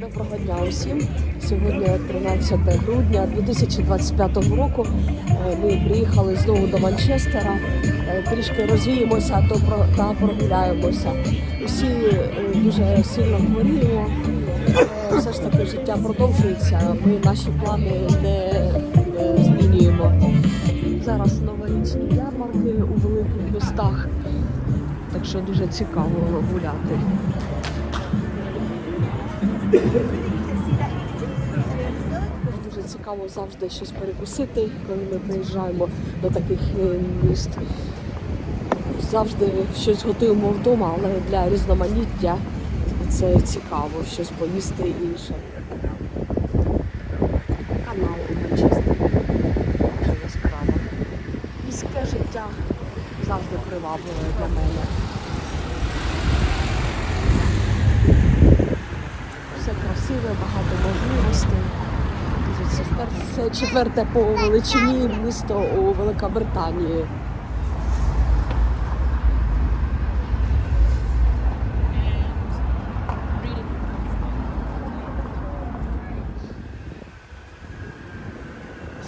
Доброго дня усім. Сьогодні 13 грудня 2025 року. Е, Ми приїхали знову до Манчестера. Е, Трішки розвіємося та прогуляємося. Усі е, дуже сильно хворіємо. Все ж таки життя продовжується. Ми наші плани не змінюємо. Зараз новорічні ярмарки у великих містах, так що дуже цікаво гуляти. Дуже цікаво завжди щось перекусити, коли ми приїжджаємо до таких е, міст. Завжди щось готуємо вдома, але для різноманіття це цікаво, щось поїсти інше. Канал Манчестері. Дуже. Міське життя завжди привабливе для мене. Все красиве, багато можливостей. Це четверте по величині місто у Великобританії.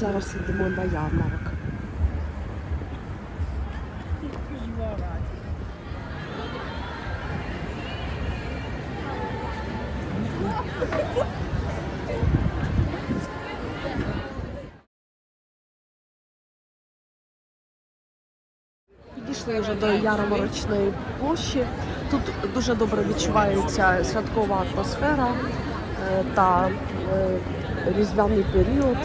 Зараз йдемо на ярмарок. Підійшли вже до ярмарочної площі. Тут дуже добре відчувається святкова атмосфера е, та е, різдвяний період.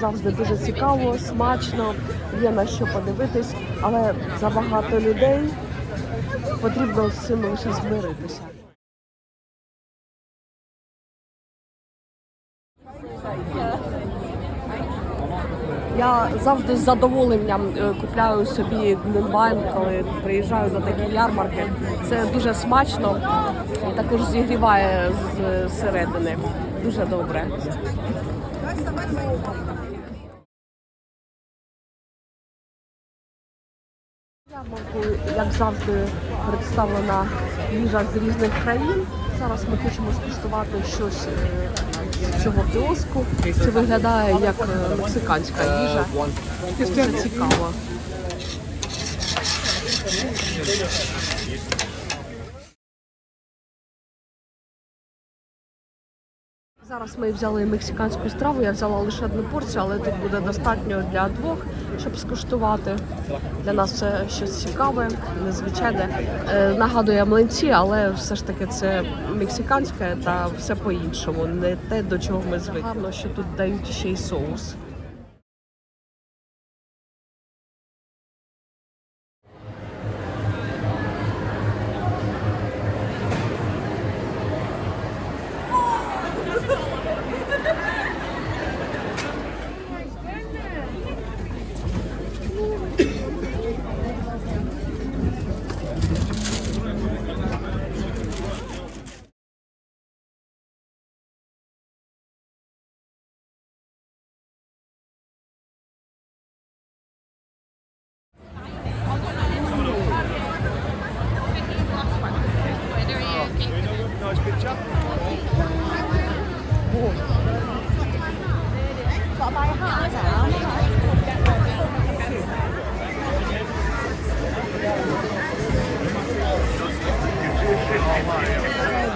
Завжди дуже цікаво, смачно, є на що подивитись, але забагато людей потрібно з цим лише змиритися. Я завжди з задоволенням е, купляю собі глінвайн, коли приїжджаю на такі ярмарки. Це дуже смачно і також зігріває з середини. Дуже добре. Ярмарку, як завжди, представлена їжа з різних країн. Зараз ми хочемо скуштувати щось е, з цього кіоску. Це виглядає як е, мексиканська їжа. Дуже цікаво. Зараз ми взяли мексиканську страву. Я взяла лише одну порцію, але тут буде достатньо для двох, щоб скуштувати. Для нас це щось цікаве, незвичайне. Е, нагадує млинці, але все ж таки це мексиканське та все по-іншому. Не те, до чого ми звикли. Гарно, що тут дають ще й соус.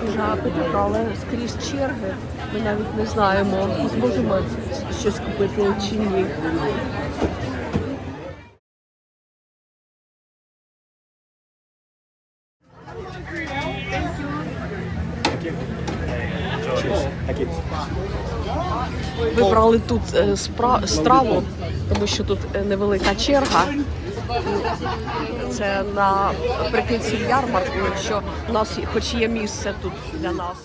Дуже але скрізь черги. Ми навіть не знаємо, зможемо щось купити чи ні. Вибрали тут е, спра- страву, тому що тут е, невелика черга. Це наприкінці ярмарку, якщо у нас хоч є місце тут для нас.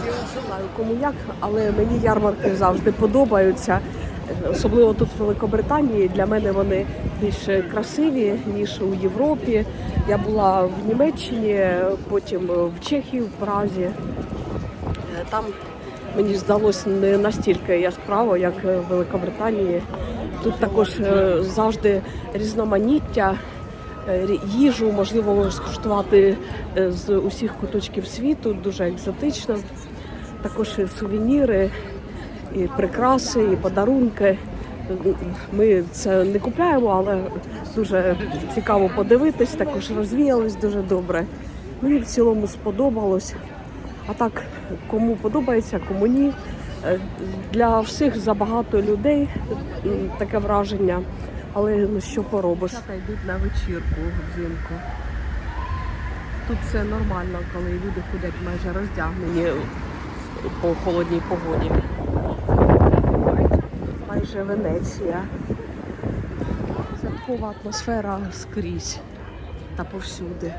Не знаю кому як, але мені ярмарки завжди подобаються. Особливо тут в Великобританії. Для мене вони більш красиві, ніж у Європі. Я була в Німеччині, потім в Чехії, в Празі. Там мені здалося не настільки яскраво, як в Великобританії. Тут також е, завжди різноманіття е, їжу, можливо скуштувати е, з усіх куточків світу, дуже екзотично. Також і сувеніри, і прикраси, і подарунки. Ми це не купляємо, але дуже цікаво подивитись, також розвіялись дуже добре. Мені в цілому сподобалось. А так, кому подобається, кому ні. Е, Для всіх забагато людей таке враження. Але ну що поробиш? йдуть на вечірку взимку. Тут все нормально, коли люди ходять майже роздягнені по холодній погоді. Майже Венеція. Святкова атмосфера скрізь та повсюди.